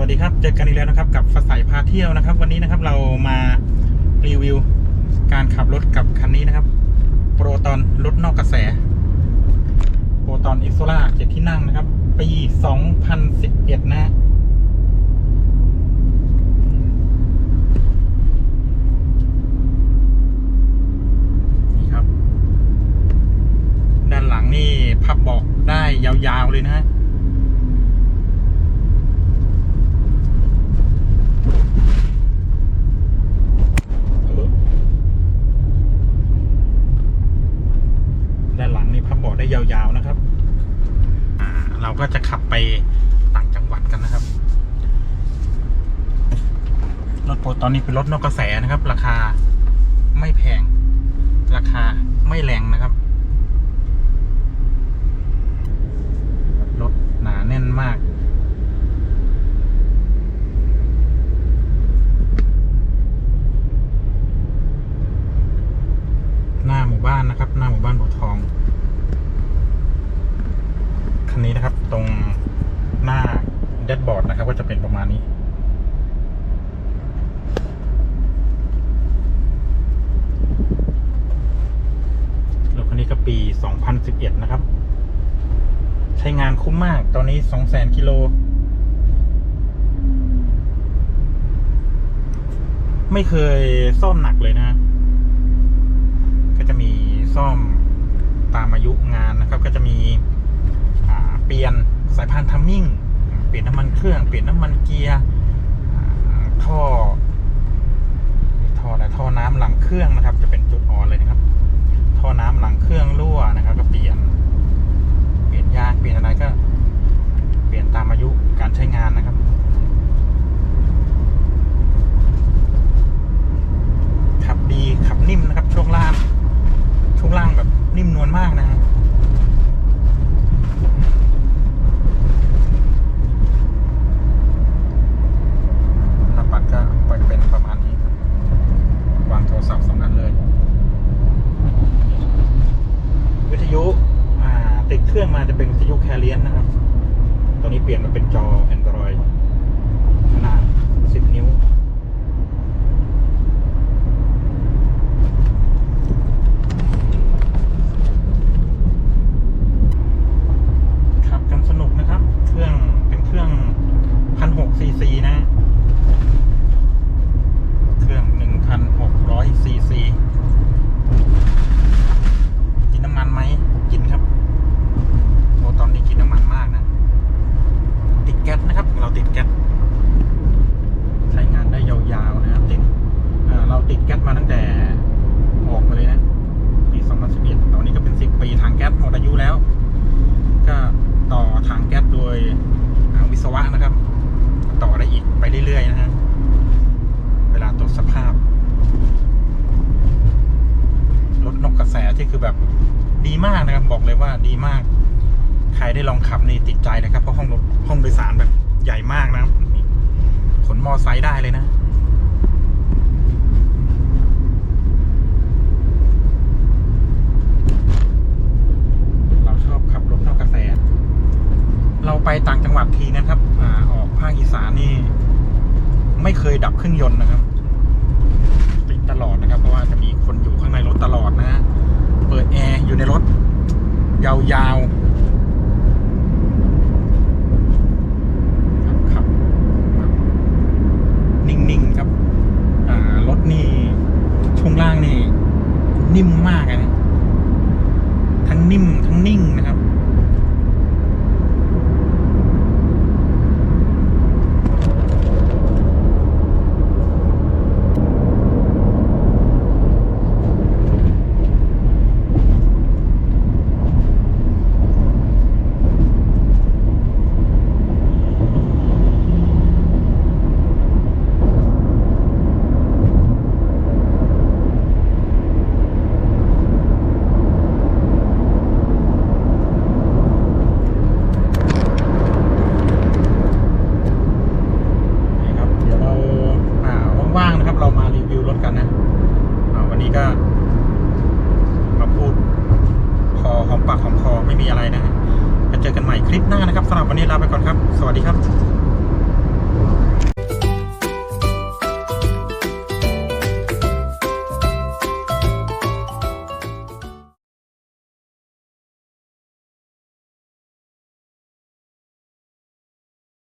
วัสดีครับ เจอกันอีกแล้วนะครับกับฟ้าใสพาเที่ยวนะครับ วันนี้นะครับเรามารีวิวการขับรถกับคันนี้นะครับ โปรตอนรถนอกกระแส โปรตอนเอ็กโซล่าเจ็ดที่นั่งนะครับ ปี 2011 นะฮะนี่ครับ ด้านหลังนี่พับเบาะได้ยาวๆเลยนะฮะ ด้า ขับบาะได้ยาวๆนะครับเราก็จะขับไปต่างจังหวัดกันนะครับ รถโปรตอนนี้เป็นรถนอกกระแสนะครับ ราคาไม่แพง ราคาไม่แรงนะครับ รถหนาแน่นมากหน้าหมู่บ้านนะครับ หน้าหมู่บ้านบัวทอง คันนี้นะครับ ตรงหน้าแดชบอร์ดนะครับ ก็จะเป็นประมาณนี้ รถคันนี้ก็ปี 2011 นะครับ ใช้งานคุ้มมาก ตอนนี้ 200,000กิโล ไม่เคยซ่อมหนักเลยนะ ก็จะมีซ่อมตามอายุงานนะครับ ก็จะมีอ่า เปลี่ยนสายพานทัมมิ่ง เปลี่ยนน้ำมันเครื่อง เปลี่ยนน้ำมันเกียร์ท่อท่ออะไรท่อน้ำหลังเครื่องนะครับ จะเป็นจุดอ่อนเลยนะครับ ท่อน้ำหลังเครื่องรั่วนะครับ ก็เปลี่ยน เปลี่ยนยางเปลี่ยนอะไรก็ เปลี่ยนตามอายุการใช้งานนะครับ ขับดีขับนิ่มนะครับ ช่วงล่าง ช่วงล่างแบบนิ่มนวลมากนะฮะหน้าปัดก็ปล่อยเป็นประมาณนี้ครับวางโทรศัพท์สองอันเลย วิทยุอ่าติดเครื่องมาจะเป็นวิทยุ แคเรียนนะครับตอนนี้เปลี่ยนมาเป็นจอ a n นาด 10 นิ้ว ขับกันสนุกนะครับ เครื่องเป็นเครื่องพันหกซีซีนะ เครื่องหนึ่งพันหกร้อยซีซีกินน้ำมันไหม กินครับโอ้ตอนนี้กินน้ำมันมากนะ ติดแก๊สนะครับ เราติดแก๊สใช้งานได้ยาวๆนะครับติดอ่าเราติดแก๊สมาตั้งแต่ออกมาเลยนะ ปี 2011 ตอนนี้ก็เป็น 10 ปีทางแก๊สหมดอายุแล้ว ก็ต่อทางแก๊สโดยทางวิศวะนะครับ ต่อได้อีกไปเรื่อยๆนะฮะ เวลาตรวจสภาพ รถนกกระแสที่คือแบบดีมากนะครับ บอกเลยว่าดีมาก ใคร ได้ลองขับนี่ติดใจนะครับเพราะห้องรถห้องโดยสารแบบใหญ่มากนะครับขนมอไซค์ได้เลยนะเราชอบขับรถนอกกระแสเราไปต่างจังหวัดทีนะครับอ่าออกภาคอีสานนี่ ไม่เคยดับเครื่องยนต์นะครับติดตลอดนะครับ เพราะว่าจะมีคนอยู่ข้างในรถตลอดนะฮะเปิดแอร์อยู่ในรถ ยาวๆครับครับครับนิ่งๆครับ อ่ารถนี่ ช่วงล่าง นี่นิ่มมากเลยนะทั้งนิ่มทั้งนิ่งนะครับ นี่ครับ เดี๋ยวเราอ่าว่างๆนะครับ เรามารีวิวรถกันนะอ่าวันนี้ก็มาพูดพอหอมปากหอม คอไม่มีอะไรนะฮะเจอกันใหม่คลิปหน้านะครับสำหรับวันนี้ลาไปก่อนครับ สวัสดีครับ